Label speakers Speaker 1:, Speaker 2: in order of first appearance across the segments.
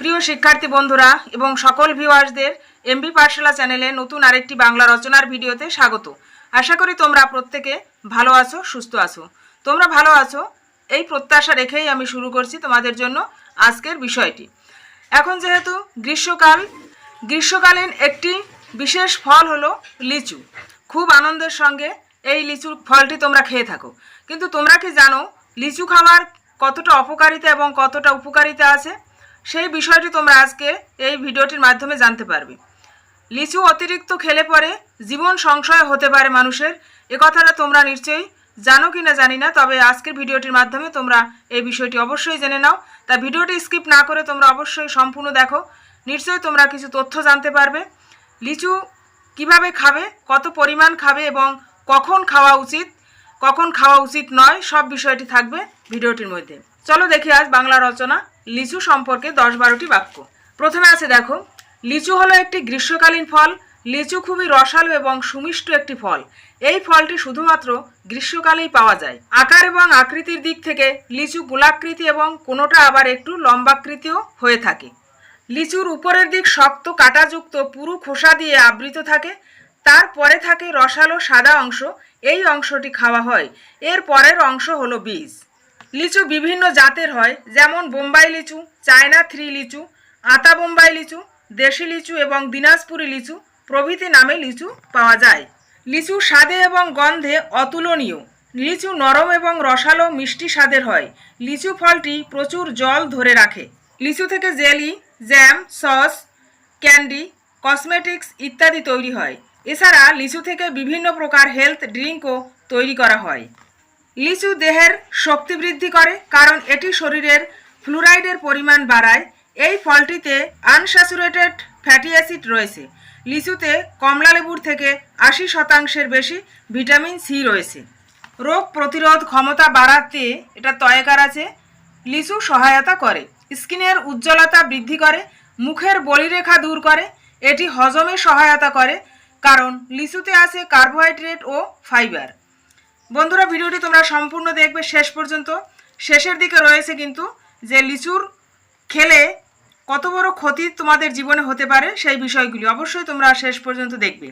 Speaker 1: প্রিয় শিক্ষার্থী বন্ধুরা এবং সকল ভিউয়ার্সদের এমবি পাঠশালা চ্যানেলে নতুন আরেকটি বাংলা রচনার ভিডিওতে স্বাগত। আশা করি তোমরা প্রত্যেকে ভালো আছো, সুস্থ আছো। তোমরা ভালো আছো? এই প্রত্যাশা রেখেই আমি শুরু করছি তোমাদের জন্য আজকের বিষয়টি। এখন যেহেতু গ্রীষ্মকাল, গ্রীষ্মকালীন একটি বিশেষ ফল হলো লিচু। খুব আনন্দের সঙ্গে এই লিচুর ফলটি তোমরা খেয়ে থাকো। কিন্তু তোমরা কি জানো, লিচু খাওয়ার কতটা অপকারিতা এবং কতটা উপকারিতা আছে? সেই বিষয়টি তোমরা আজকে এই ভিডিওটির মাধ্যমে জানতে পারবে। লিচু অতিরিক্ত খেলে পরে জীবন সংশয় হতে পারে মানুষের। এ কথাটা তোমরা নিশ্চয়ই জানো কি না জানি না, তবে আজকের ভিডিওটির মাধ্যমে তোমরা এই বিষয়টি অবশ্যই জেনে নাও। তা ভিডিওটি স্কিপ না করে তোমরা অবশ্যই সম্পূর্ণ দেখো। নিশ্চয়ই তোমরা কিছু তথ্য জানতে পারবে। লিচু কীভাবে খাবে, কত পরিমাণ খাবে এবং কখন খাওয়া উচিত, কখন খাওয়া উচিত নয়, সব বিষয়টি থাকবে ভিডিওটির মধ্যে। চলো দেখি আজ বাংলা রচনা লিচু সম্পর্কে দশ বারোটি বাক্য। প্রথমে আছে, দেখো, লিচু হলো একটি গ্রীষ্মকালীন ফল, লিচু খুবই রসালো এবং সুমিষ্ট একটি ফল। এই ফলটি শুধুমাত্র গ্রীষ্মকালেই পাওয়া যায়। আকার এবং আকৃতির দিক থেকে লিচু গোলাকৃতি এবং কোনোটা আবার একটু লম্বাকৃতিও হয়ে থাকে। লিচুর উপরের দিক শক্ত কাঁটাযুক্ত পুরু খোসা দিয়ে আবৃত থাকে। তারপরে থাকে রসালো সাদা অংশ। এই অংশটি খাওয়া হয়। এর পরের অংশ হলো বীজ। লিচু বিভিন্ন জাতের হয়, যেমন বোম্বাই লিচু, চায়না থ্রি লিচু, আতা বোম্বাই লিচু, দেশি লিচু এবং দিনাজপুরি লিচু প্রভৃতি নামে লিচু পাওয়া যায়। লিচু স্বাদে এবং গন্ধে অতুলনীয়। লিচু নরম এবং রসালো মিষ্টি স্বাদের হয়। লিচু ফলটি প্রচুর জল ধরে রাখে। লিচু থেকে jelly, jam, sauce, candy, cosmetics ইত্যাদি তৈরি হয়। এছাড়া লিচু থেকে বিভিন্ন প্রকার হেলথ ড্রিঙ্কও তৈরি করা হয়। লিচু দেহের শক্তি বৃদ্ধি করে, কারণ এটি শরীরের ফ্লুরাইডের পরিমাণ বাড়ায়। এই ফলটিতে আনস্যাচুরেটেড ফ্যাটি অ্যাসিড রয়েছে। লিচুতে কমলা লেবুর থেকে আশি শতাংশের বেশি ভিটামিন সি রয়েছে। রোগ প্রতিরোধ ক্ষমতা বাড়াতে এটা তয়কার আছে। লিচু সহায়তা করে। স্কিনের উজ্জ্বলতা বৃদ্ধি করে, মুখের বলিরেখা দূর করে। এটি হজমে সহায়তা করে, কারণ লিচুতে আছে কার্বোহাইড্রেট ও ফাইবার। বন্ধুরা, ভিডিওটি তোমরা সম্পূর্ণ দেখবে শেষ পর্যন্ত। শেষের দিকে রয়েছে কিন্তু যে লিচুর খেলে কত বড় ক্ষতি তোমাদের জীবনে হতে পারে সেই বিষয়গুলি অবশ্যই তোমরা শেষ পর্যন্ত দেখবে।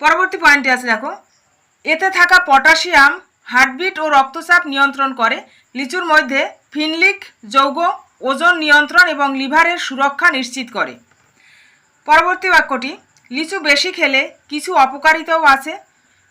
Speaker 1: পরবর্তী পয়েন্টে আছে, দেখো। এতে থাকা পটাশিয়াম, হার্টবিট ও রক্তচাপ নিয়ন্ত্রণ করে। লিচুর মধ্যে ফিনলিক যৌগ, ওজন নিয়ন্ত্রণ এবং লিভারের সুরক্ষা নিশ্চিত করে। পরবর্তী বাক্যটি, লিচু বেশি খেলে কিছু অপকারিতাও আছে।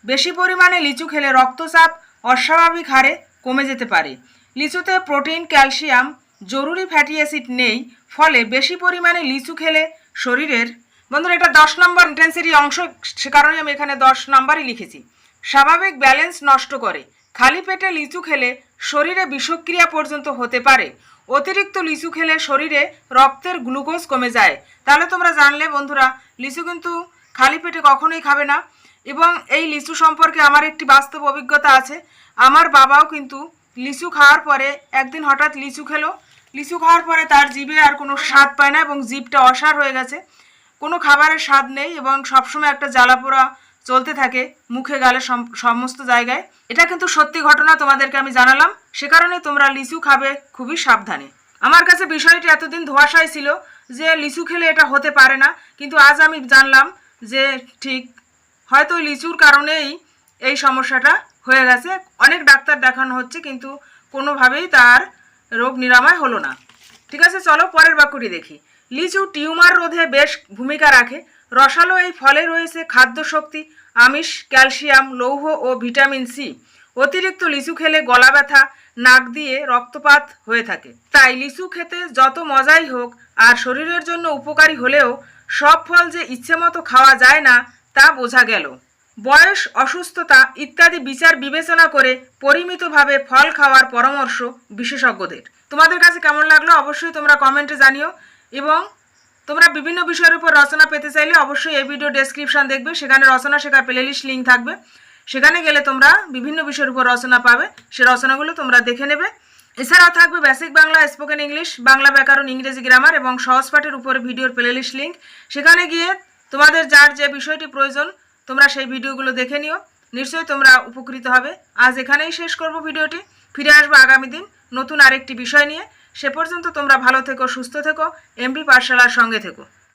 Speaker 1: বেশি পরিমাণে লিচু খেলে রক্তচাপ অস্বাভাবিক হারে কমে যেতে পারে। লিচুতে প্রোটিন, ক্যালসিয়াম, জরুরি ফ্যাটি অ্যাসিড নেই, ফলে বেশি পরিমাণে লিচু খেলে শরীরের বন্ধুরা, এটা দশ নম্বর ইন্টেন্সিটি অংশ, সে কারণে আমি এখানে দশ নম্বরই লিখেছি। স্বাভাবিক ব্যালেন্স নষ্ট করে। খালি পেটে লিচু খেলে শরীরে বিষক্রিয়া পর্যন্ত হতে পারে। অতিরিক্ত লিচু খেলে শরীরে রক্তের গ্লুকোজ কমে যায়। তাহলে তোমরা জানলে বন্ধুরা, লিচু কিন্তু খালি পেটে কখনোই খাবে না। এবং এই লিচু সম্পর্কে আমার একটি বাস্তব অভিজ্ঞতা আছে। আমার বাবাও কিন্তু লিচু খাওয়ার পরে একদিন হঠাৎ লিচু খেলো। লিচু খাওয়ার পরে তার জিভে আর কোনো স্বাদ পায় না এবং জিভটা অসার হয়ে গেছে। কোনো খাবারের স্বাদ নেই এবং সবসময় একটা জ্বালাপোড়া চলতে থাকে মুখে গালে সম- সমস্ত জায়গায়। এটা কিন্তু সত্যি ঘটনা তোমাদেরকে আমি জানালাম। সে কারণে তোমরা লিচু খাবে খুবই সাবধানে। আমার কাছে বিষয়টি এতদিন ধোয়াশায় ছিল যে লিচু খেলে এটা হতে পারে না। কিন্তু আজ আমি জানলাম যে ঠিক হয়তো লিচুর কারণেই এই সমস্যাটা হয়ে গেছে। অনেক ডাক্তার দেখানো হচ্ছে, কিন্তু কোনোভাবেই তার রোগ নিরাময় হলো না। ঠিক আছে, চলো পরের বাক্যটি দেখি। লিচু টিউমার রোধে বেশ ভূমিকা রাখে। রসালো এই ফলে রয়েছে খাদ্য শক্তি, আমিষ, ক্যালসিয়াম, লৌহ ও ভিটামিন সি। অতিরিক্ত লিচু খেলে গলা ব্যথা, নাক দিয়ে রক্তপাত হয়ে থাকে। তাই লিচু খেতে যত মজাই হোক, আর শরীরের জন্য উপকারী হলেও সব ফল যে ইচ্ছে মতো খাওয়া যায় না তা বোঝা গেল। বয়স, অসুস্থতা ইত্যাদি বিচার বিবেচনা করে পরিমিতভাবে ফল খাওয়ার পরামর্শ বিশেষজ্ঞদের। তোমাদের কাছে কেমন লাগল অবশ্যই তোমরা কমেন্টে জানিও এবং তোমরা বিভিন্ন বিষয়ের উপর রচনা পেতে চাইলে অবশ্যই এই ভিডিও ডেসক্রিপশন দেখবে। সেখানে রচনা শেখার প্লেলিস্ট লিঙ্ক থাকবে। সেখানে গেলে তোমরা বিভিন্ন বিষয়ের উপর রচনা পাবে। সে রচনাগুলো তোমরা দেখে নেবে। এছাড়াও থাকবে basic Bangla spoken English Bangla ব্যাকরণ ইংরেজি গ্রামার এবং সহজ পাঠের উপরে ভিডিওর প্লেলিস্ট লিঙ্ক সেখানে গিয়ে তোমাদের যার যে বিষয়টি প্রয়োজন, তোমরা সেই ভিডিওগুলো দেখে নিও। নিশ্চয়ই তোমরা উপকৃত হবে। আজ এখানেই শেষ করব ভিডিওটি। ফিরে আসব আগামী দিন নতুন আরেকটি বিষয় নিয়ে। সে পর্যন্ত তোমরা ভালো থেকো, সুস্থ থেকো। এমবি পাঠশালার সঙ্গে থেকো।